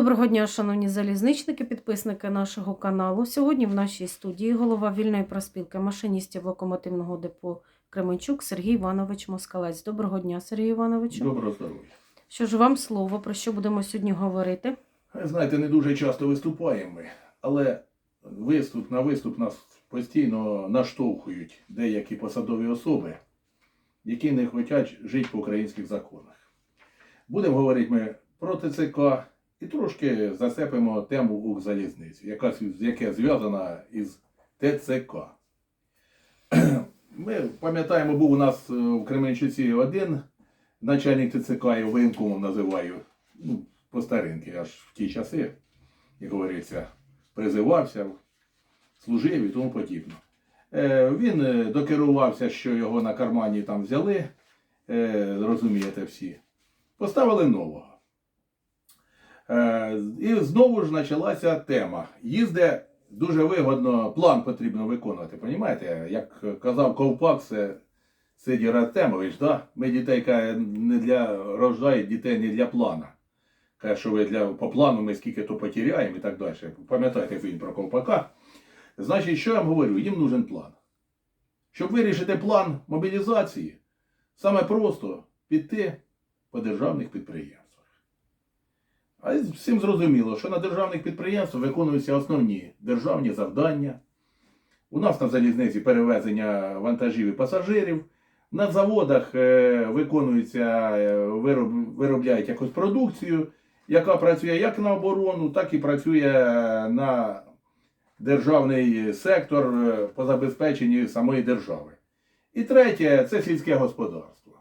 Доброго дня, шановні залізничники, підписники нашого каналу. Сьогодні в нашій студії голова вільної проспілки машиністів локомотивного депо Кременчук Сергій Іванович Москалець. Доброго дня, Сергій Івановичу. Доброго здоров'я. Що ж вам слово, про що будемо сьогодні говорити? Знаєте, не дуже часто виступаємо ми, але виступ на виступ нас постійно наштовхують деякі посадові особи, які не хочуть жити по українських законах. Будемо говорити ми про ТЦК і трошки засепимо тему Укрзалізниці, яка, яке зв'язана із ТЦК. Ми пам'ятаємо, був у нас е, в Кременчуці один начальник ТЦК, я воєнкомом називаю, ну, по старинки, аж в ті часи, як говориться, призивався, служив і тому подібне. Е, він е, докерувався, що його на кармані там взяли, розумієте всі. Поставили нового. Е, і знову ж почалася тема. Їзде дуже вигодно, план потрібно виконувати. Понімаєте? Як казав Ковпак, це Сидір Артемович, да? ми дітей каже, не для рождають дітей не для плана. Каже, що ви для, по плану ми скільки то потеряємо і так далі. Пам'ятаєте фільм про Ковпака. Значить, що я вам говорю? Їм нужен план. Щоб вирішити план мобілізації, саме просто піти по державних підприємствах. А всім зрозуміло, що на державних підприємствах виконуються основні державні завдання. У нас на залізниці перевезення вантажів і пасажирів. На заводах е, виконується, е, вироб, виробляють якусь продукцію, яка працює як на оборону, так і працює на державний сектор е, по забезпеченню самої держави. І третє це сільське господарство.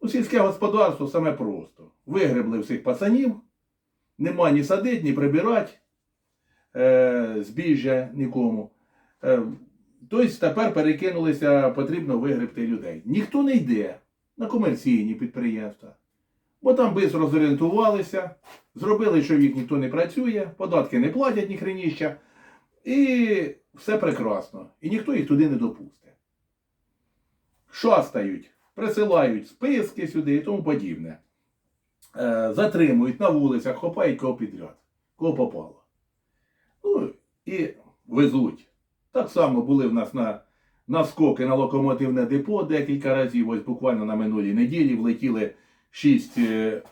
У сільське господарство саме просто. Вигребли всіх пацанів, нема ні садить, ні прибирати е, збіжжя нікому. Е, Тобто тепер перекинулися, потрібно вигребти людей. Ніхто не йде на комерційні підприємства, бо там швидко зорієнтувалися, зробили, що в їх ніхто не працює, податки не платять ні хреніща, і все прекрасно. І ніхто їх туди не допустить. Шастають, присилають списки сюди і тому подібне. Е, затримують на вулицях, хопають кого підряд, кого попало. Ну і везуть. Так само були в нас на, наскоки на локомотивне депо декілька разів, ось буквально на минулій неділі влетіли шість, е,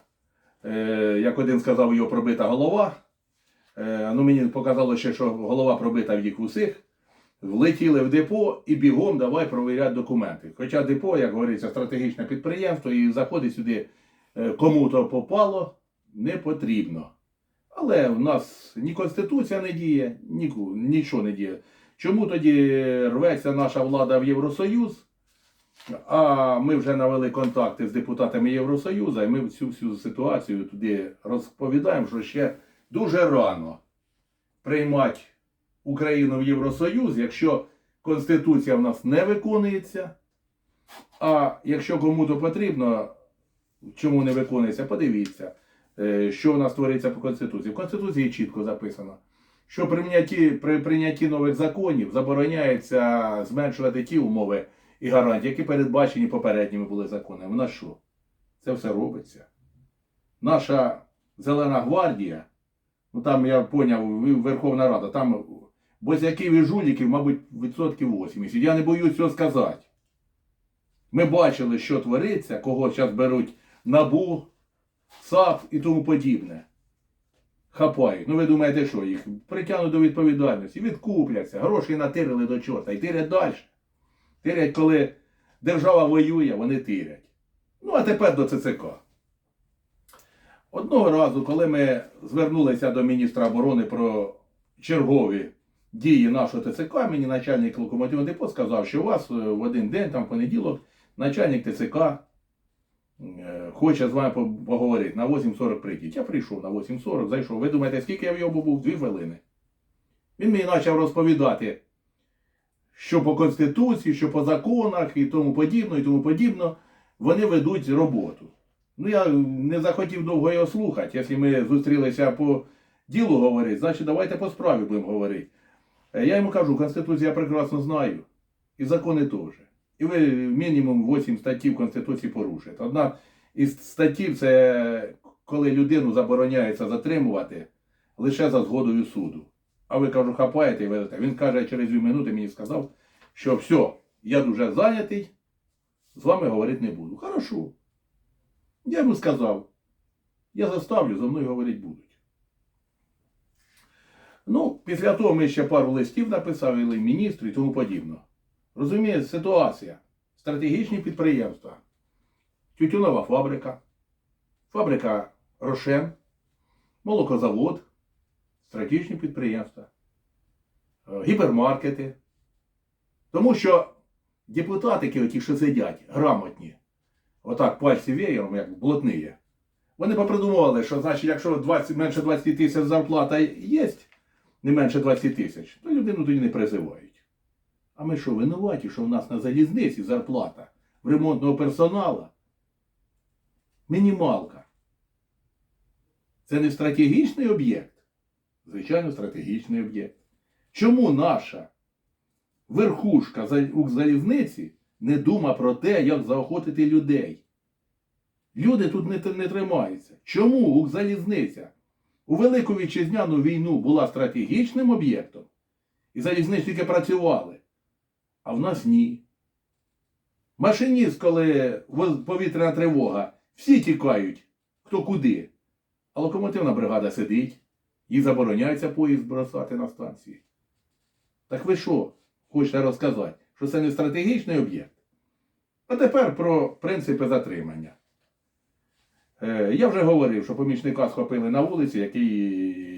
е, як один сказав, його пробита голова. Е, ну, мені показало ще, що голова пробита в їх усіх. Влетіли в депо і бігом давай провіряти документи. Хоча депо, як говориться, стратегічне підприємство, і заходить сюди кому-то попало, не потрібно. Але в нас ні Конституція не діє, ні, нічого не діє. Чому тоді рветься наша влада в Євросоюз? А ми вже навели контакти з депутатами Євросоюзу, і ми всю всю ситуацію туди розповідаємо, що ще дуже рано приймати Україну в Євросоюз, якщо Конституція в нас не виконується. А якщо кому-то потрібно, чому не виконується, подивіться, е, що в нас твориться по Конституції. В Конституції чітко записано що при прийнятті, при прийнятті нових законів забороняється зменшувати ті умови і гарантії, які передбачені попередніми були законами. На що? Це все робиться. Наша Зелена гвардія, ну там я поняв, Верховна Рада, там босяків і жуліків, мабуть, відсотків 80. Я не боюсь цього сказати. Ми бачили, що твориться, кого зараз беруть НАБУ, САП і тому подібне хапають. Ну ви думаєте, що їх притягнуть до відповідальності, відкупляться, гроші натирили до чорта і тирять далі. Тирять, коли держава воює, вони тирять. Ну, а тепер до ЦЦК. Одного разу, коли ми звернулися до міністра оборони про чергові дії нашого ТЦК, мені начальник локомотивного депо сказав, що у вас е, в один день, там в понеділок, начальник ТЦК хоче з вами поговорити на 8.40 прийдіть. Я прийшов на 8.40, зайшов. Ви думаєте, скільки я в його був? Дві хвилини. Він мені почав розповідати, що по Конституції, що по законах і тому подібно, і тому подібно, вони ведуть роботу. Ну, я не захотів довго його слухати. Якщо ми зустрілися по ділу говорити, значить давайте по справі будемо говорити. Е, Я йому кажу, Конституцію я прекрасно знаю. І закони теж. І ви мінімум 8 статтів Конституції порушуєте. Одна із статтів це коли людину забороняється затримувати лише за згодою суду. А ви кажу, хапаєте і ведете. Він каже, через дві минути мені сказав, що все, я дуже зайнятий, з вами говорити не буду. Хорошо. Я йому сказав, я заставлю, за мною говорити будуть. Ну, після того ми ще пару листів написали міністру і тому подібне. Розумієте, ситуація. Стратегічні підприємства, тютюнова фабрика, фабрика Рошен, молокозавод, стратегічні підприємства, е, гіпермаркети. Тому що депутатики, оті, що сидять, грамотні, отак пальці веєром, як блатниє, вони попридумували, що значить, якщо 20, менше 20 тисяч зарплата є, не менше 20 тисяч, то людину тоді не призивають. А ми що, винуваті, що в нас на залізниці зарплата в ремонтного персоналу? Мінімалка. Це не стратегічний об'єкт? Звичайно, стратегічний об'єкт. Чому наша верхушка у залізниці не дума про те, як заохотити людей? Люди тут не, не тримаються. Чому Укрзалізниця у Велику Вітчизняну війну була стратегічним об'єктом, і залізничники працювали, а в нас ні. Машиніст, коли повітряна тривога, всі тікають, хто куди. А локомотивна бригада сидить, їй забороняється поїзд бросати на станції. Так ви що хочете розказати, що це не стратегічний об'єкт? А тепер про принципи затримання. Е, Я вже говорив, що помічника схопили на вулиці, який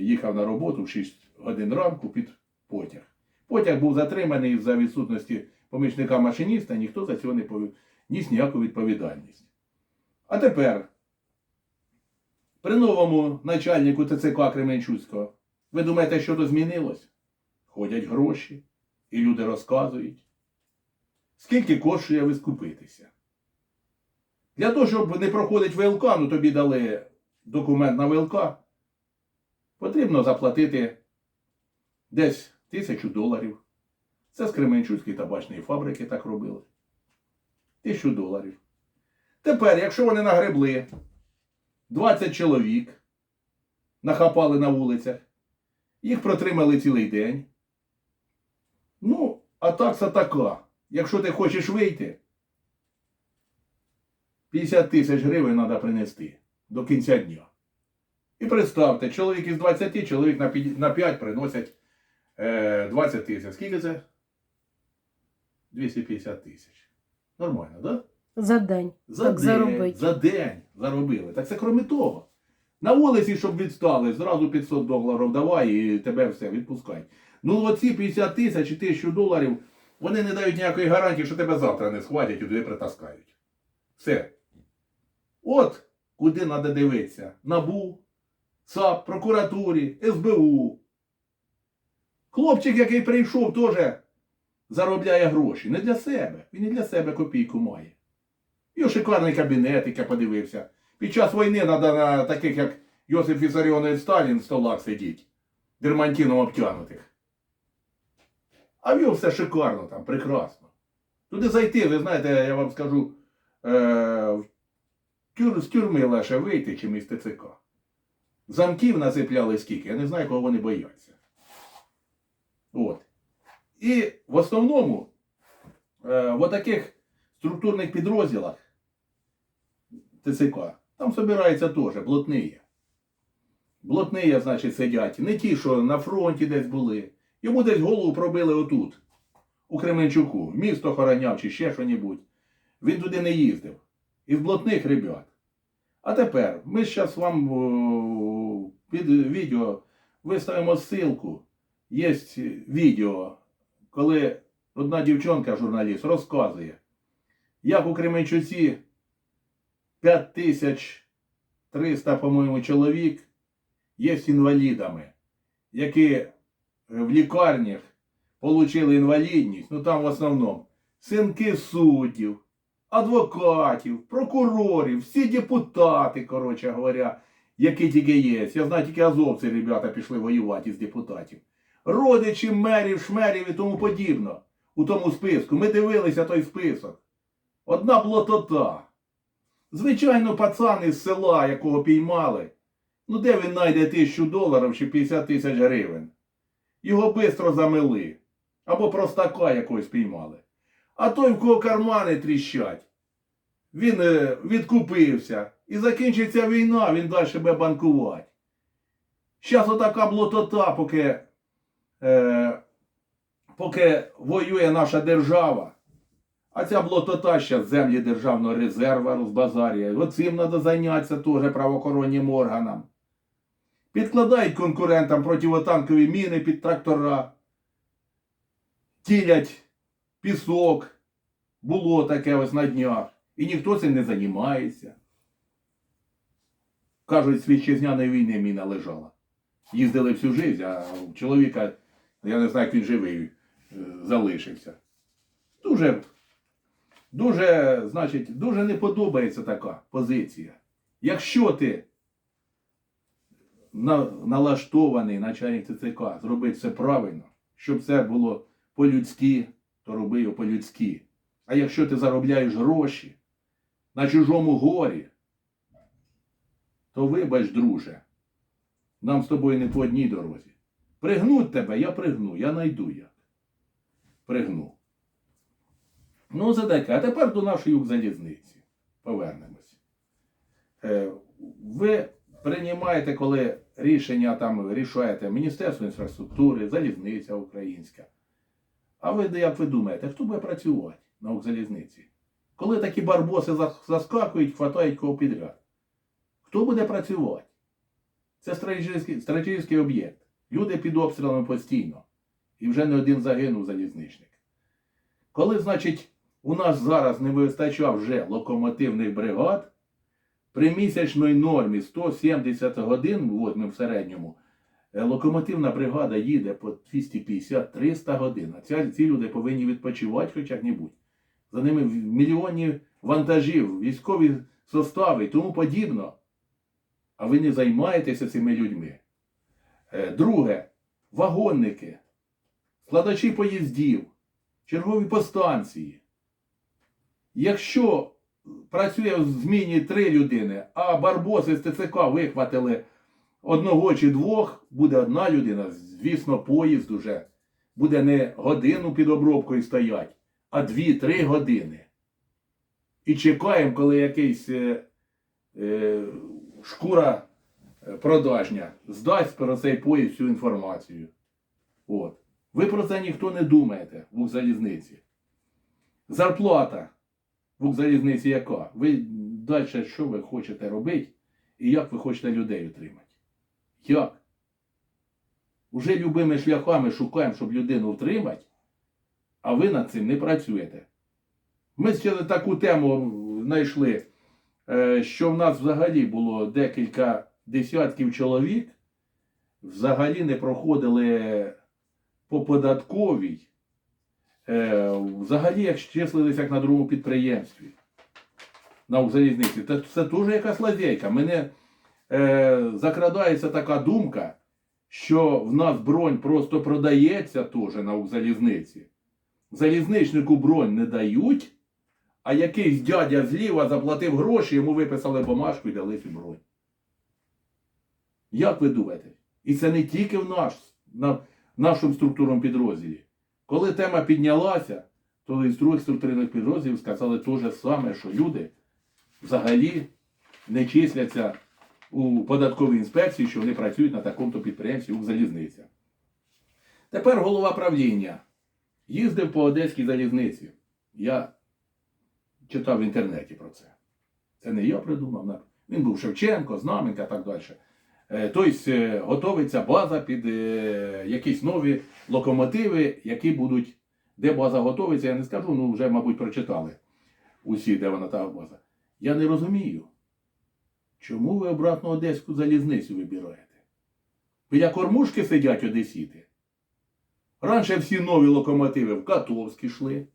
їхав на роботу в 6 годин ранку під потяг. Потяг був затриманий за відсутності помічника машиніста, ніхто за цього не ніс ніяку відповідальність. А тепер, при новому начальнику ТЦК Кременчуцького, ви думаєте, що то змінилось? Ходять гроші, і люди розказують. Скільки коштує ви скупитися? Для того, щоб не проходить ВЛК, ну тобі дали документ на ВЛК, потрібно заплатити десь тисячу доларів. Це з Кременчуцької табачної фабрики так робили. Тисячу доларів. Тепер, якщо вони нагребли 20 чоловік, нахапали на вулицях, їх протримали цілий день. Ну, а такса така. Якщо ти хочеш вийти, 50 тисяч гривень треба принести до кінця дня. І представте, чоловік із 20, чоловік на 5 приносять 20 тисяч. Скільки це? 250 тисяч. Нормально, так? Да? За день. За так день, заробить. за день заробили. Так це крім того. На вулиці, щоб відстали, зразу 500 доларів давай і тебе все відпускай. Ну оці 50 тисяч і 1000 доларів, вони не дають ніякої гарантії, що тебе завтра не схватять і туди притаскають. Все. От куди треба дивитися. НАБУ, САП, прокуратурі, СБУ. Хлопчик, який прийшов, теж заробляє гроші. Не для себе. Він і для себе копійку має. Його шикарний кабінет, як я подивився. Під час війни треба на таких, як Йосиф Вісаріонович Сталін, в столах сидіть, дермантином обтянутих. А в його все шикарно там, прекрасно. Туди зайти, ви знаєте, я вам скажу, е, тюр, з тюрми лише вийти, чим із ТЦК. Замків насипляли скільки, я не знаю, кого вони бояться. От. І в основному е, в таких структурних підрозділах ТЦК, там збирається теж блатниє. Блатниє, значить, сидять. Не ті, що на фронті десь були. Йому десь голову пробили отут, у Кременчуку, місто охороняв чи ще що-небудь. Він туди не їздив. Із блатних ребят. А тепер ми зараз вам під відео виставимо ссылку. Є відео, коли одна дівчонка, журналіст, розказує, як у Кременчуці 5300, по-моєму, чоловік є інвалідами, які в лікарнях отримали інвалідність, ну там в основному синки суддів, адвокатів, прокурорів, всі депутати, коротше говоря, які тільки є. Я знаю, тільки азовці, ребята, пішли воювати з депутатів. Родичі мерів, шмерів і тому подібно у тому списку. Ми дивилися той список. Одна блотота. Звичайно, пацан із села, якого піймали, ну де він знайде тисячу доларів чи 50 тисяч гривень? Його бистро замили. Або простака якогось піймали. А той, в кого кармани тріщать, він е, відкупився. І закінчиться війна, він далі буде банкувати. Зараз отака блотота, поки, е, поки воює наша держава. А ця блотота зараз землі державного резерву розбазарює. Оцим треба зайнятися теж правоохоронним органам. Підкладають конкурентам противотанкові міни під трактора, тілять пісок. Було таке ось на днях. І ніхто цим не займається. Кажуть, з вітчизняної війни міна лежала. Їздили всю життя, а у чоловіка, я не знаю, як він живий, е, залишився. Дуже, дуже, значить, дуже не подобається така позиція. Якщо ти на, налаштований начальник ТЦК, зробити все правильно, щоб це було по-людськи, то роби його по-людськи. А якщо ти заробляєш гроші на чужому горі, то вибач, друже, нам з тобою не по одній дорозі. Пригнуть тебе, я пригну, я найду як. Пригну. Ну, таке. А тепер до нашої Укрзалізниці. Повернемось. Е, ви приймаєте, коли рішення там рішаєте Міністерство інфраструктури, залізниця українська. А ви як ви думаєте, хто буде працювати на Укрзалізниці? Коли такі барбоси заскакують, хватають кого підряд. Хто буде працювати? Це стратегічний об'єкт. Люди під обстрілами постійно. І вже не один загинув залізничник. Коли, значить, у нас зараз не вистачав вже локомотивних бригад, при місячній нормі 170 годин, от в середньому, е, локомотивна бригада їде по 250-300 годин. А ці, люди повинні відпочивати хоч як-небудь. За ними мільйонні вантажів, військові состави і тому подібно. А ви не займаєтеся цими людьми. Е, Друге, вагонники, складачі поїздів, чергові по станції. Якщо працює в зміні три людини, а барбоси з ТЦК вихватили одного чи двох, буде одна людина, звісно, поїзд уже буде не годину під обробкою стоять, а дві-три години. І чекаємо, коли якийсь е, е, шкура продажня здасть про цей поїзд всю інформацію. От. Ви про це ніхто не думаєте в Укрзалізниці. Зарплата в Укрзалізниці яка? Ви далі що ви хочете робити і як ви хочете людей отримати? Як? Уже любими шляхами шукаємо, щоб людину втримати, а ви над цим не працюєте. Ми ще таку тему знайшли, е, що в нас взагалі було декілька десятків чоловік, взагалі не проходили по податковій, е, взагалі як числилися як на другому підприємстві на Укрзалізниці. Це, це теж якась лазейка. Мене е, закрадається така думка, що в нас бронь просто продається теж на Укрзалізниці. Залізничнику бронь не дають, а якийсь дядя зліва заплатив гроші, йому виписали бумажку і дали цю бронь. Як ви думаєте? І це не тільки в наш, на, нашому структурному підрозділі. Коли тема піднялася, то із других структурних підрозділів сказали те же саме, що люди взагалі не числяться у податковій інспекції, що вони працюють на такому-то підприємстві у залізниця. Тепер голова правління їздив по Одеській залізниці. Я читав в інтернеті про це. Це не я придумав. Він був Шевченко, Знаменка і так далі. Е, Тобто е, готовиться база під е, якісь нові локомотиви, які будуть. Де база готовиться, я не скажу, ну вже, мабуть, прочитали усі, де вона та база. Я не розумію, чому ви обратно Одеську залізницю вибираєте? Біля кормушки сидять одесіти. Раніше всі нові локомотиви в Катовськ йшли.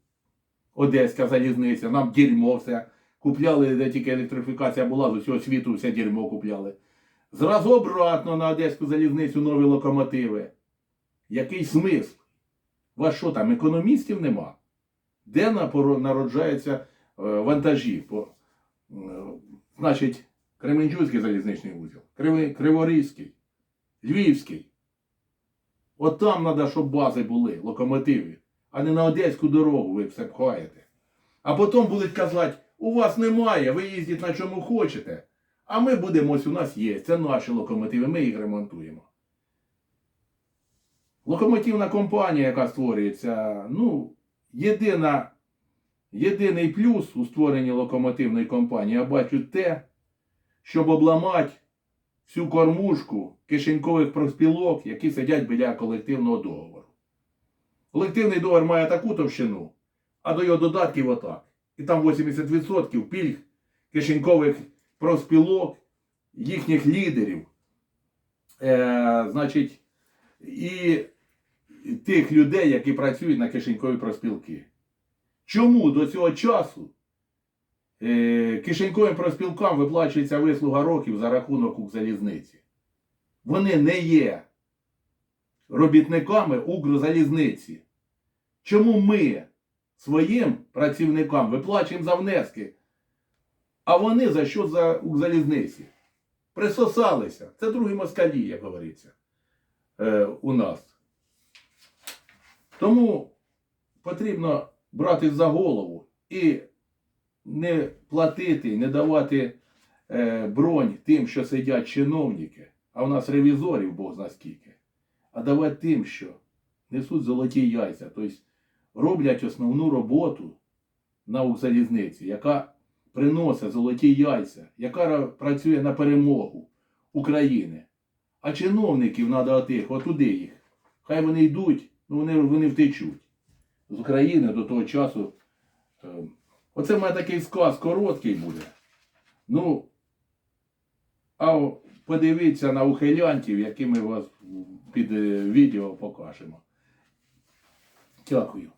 Одеська залізниця, нам дерьмо все. Купляли, де тільки електрифікація була, з усього світу все дерьмо купляли. Зразу обратно на Одеську залізницю нові локомотиви. Який смисл? У вас що там, економістів нема? Де народжаються е, вантажі? Е, Значить, Кременчуцький залізничний вузол, Криворізький, Львівський. От там треба, щоб бази були, локомотиви, а не на Одеську дорогу ви все пхаєте. А потім будуть казати, у вас немає, ви їздіть на чому хочете. А ми будемо, ось у нас є, це наші локомотиви, ми їх ремонтуємо. Локомотивна компанія, яка створюється, ну, єдина, єдиний плюс у створенні локомотивної компанії, я бачу те, щоб обламати всю кормушку кишенькових профспілок, які сидять біля колективного договору. Колективний договор має таку товщину, а до його додатків отак. І там 80% пільг кишенькових профспілок, їхніх лідерів, е, значить, і тих людей, які працюють на кишенькові профспілки. Чому до цього часу е, кишеньковим профспілкам виплачується вислуга років за рахунок Укрзалізниці? Вони не є робітниками Укрзалізниці. Чому ми своїм працівникам виплачуємо за внески, а вони за що за Укрзалізниці? Присосалися. Це другі москалі, як говориться, е, у нас. Тому потрібно брати за голову і не платити, не давати е, бронь тим, що сидять чиновники, а у нас ревізорів Бог зна скільки, а давати тим, що несуть золоті яйця, тобто роблять основну роботу на Укрзалізниці, яка приносить золоті яйця, яка працює на перемогу України. А чиновників треба отих, отуди їх. Хай вони йдуть, ну вони, вони втечуть з України до того часу. е, Оце в мене такий сказ короткий буде. Ну, а подивіться на ухилянтів, які ми вас під е, відео покажемо. Дякую.